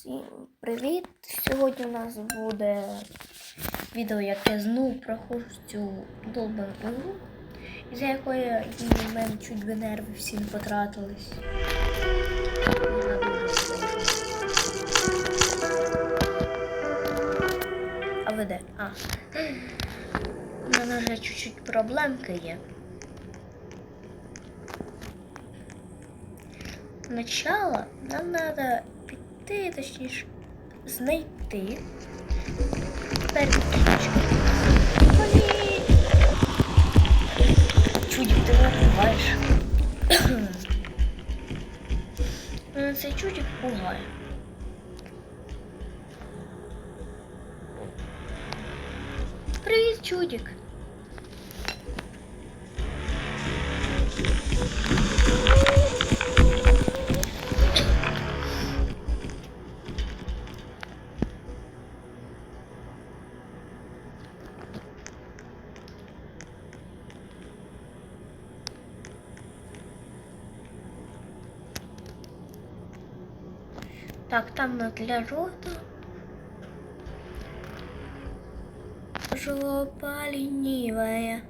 Всім привіт! Сьогодні у нас буде відео, як я знову проходжу цю долбану ігру, із якої в мене чуть би нерви всі не потратились. А ви де? А. У мене вже чуть-чуть проблемки є. Начало нам надо піти, точніше, знайти. Тепер ключик. Блін! Чудик, ти пугаєш. Мене цей чудик пугає. Привіт, чудик. Так, там для рота. Жопа ленивая.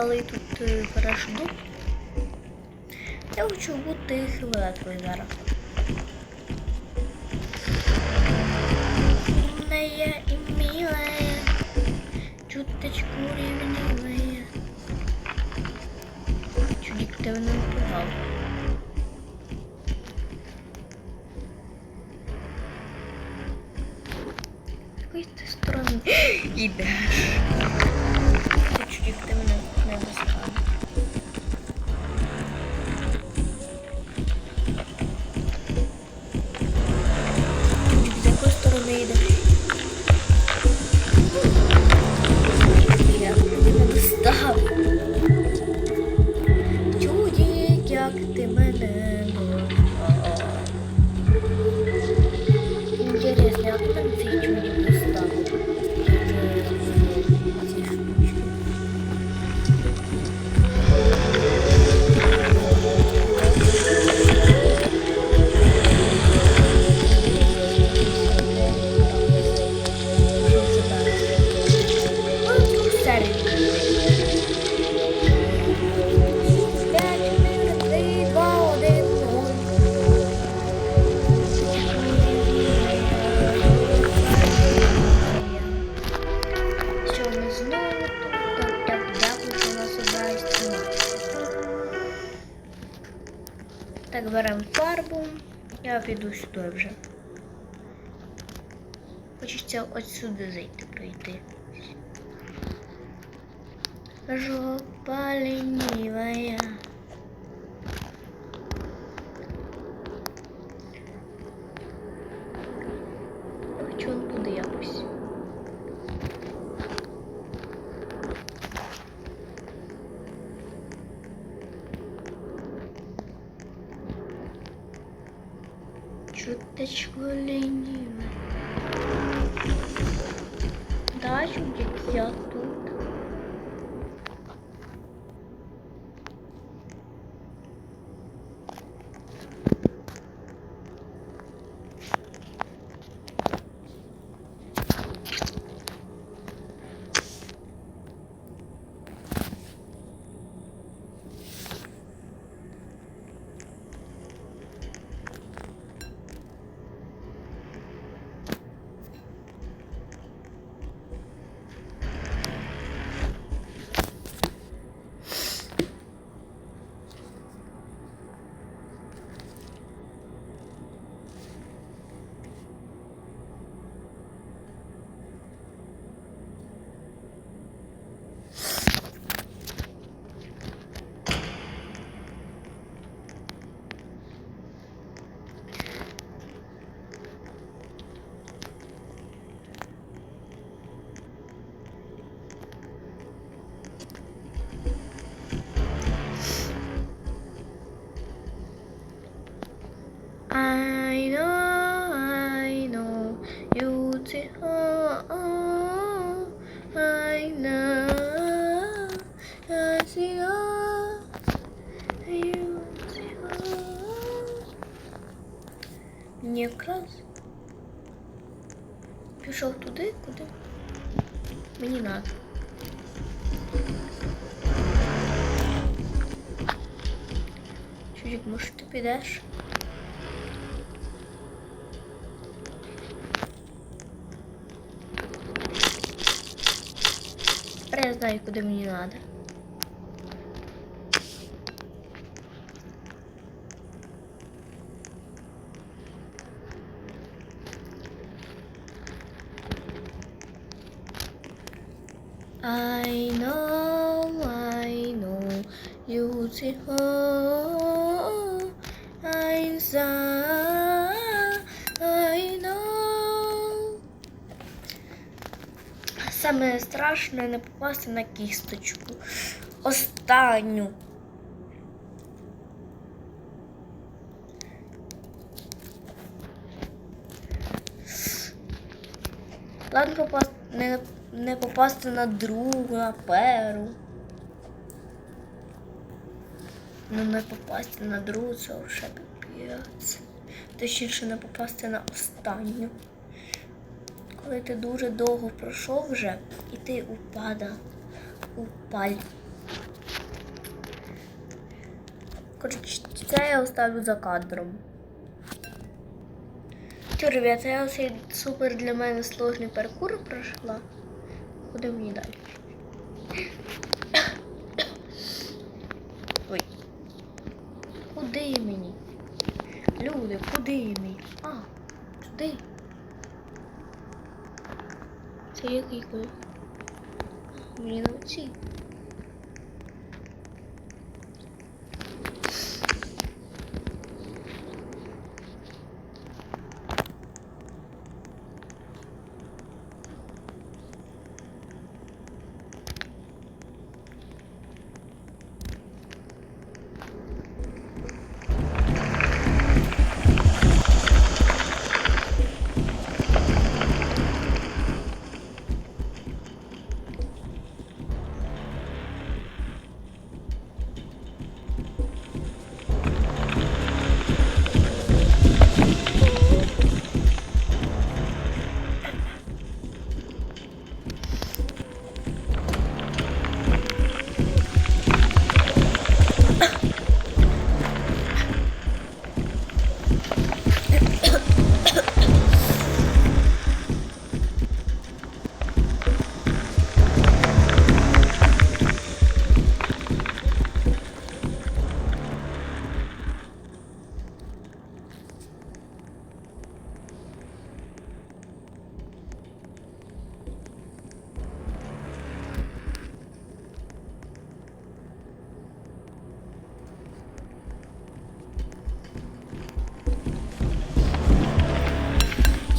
Грали тут пережду. Я хочу бути хвилеткою зараз. Умная и милая, чуточку ревнивая. Чудик, ти мене напугав. З якої ти сторони йдеш? Ти мене достав. Интересно, а кто Так, беремо фарбу. Я піду сюди вже. Хочеться сюди зайти пройти. Жопа ленивая. Я хочу он туди якось. Ленивая. Да, чудик, я тут. Пішов туди, куди мені треба. Чужик, може ти підеш? Я знаю, куди мені треба. I know, I know, beautiful. I'm sorry, I know. Саме страшне не попасти на кісточку. Останню. Ладно, попасти, не, не попасти на другу, на перу. Ну, не попасти на другу, це вже піпець. Точніше, не попасти на останню. Коли ти дуже довго пройшов вже, і ти упада, упаль. Коротше, це я оставлю за кадром. Що, ребята, супер для мене сложний паркур пройшла. Куди мені далі? Ой. Куди мені? Люди, куди мені? А, туди. Це який куди? Мені на оці.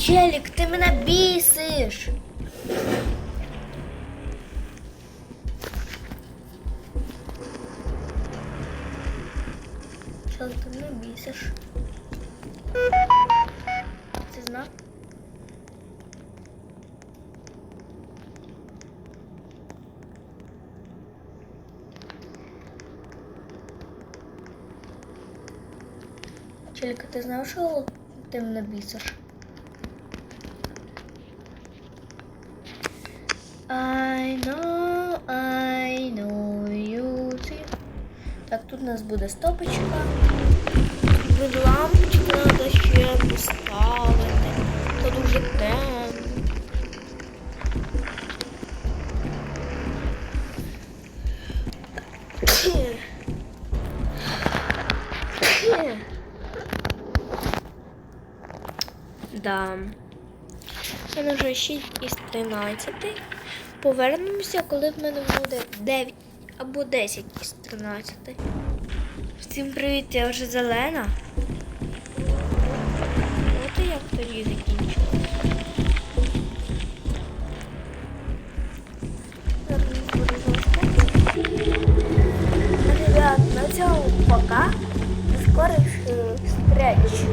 Челік, ти мене бісиш. Челік, ти мене бісиш. Ти знав? Челік, а ти знав, що ти мене бісиш? I know, I know you. Так, тут у нас буде стопочка. Тут лампочку треба ще поставити. То дуже темно. Да. Мене вже 6 із 13. Повернемося, коли в мене буде 9 або 10 із 13. Всім привіт, я вже зелена. От і як тоді закінчилось. Ребят, на цьому пока. До скорих встреч.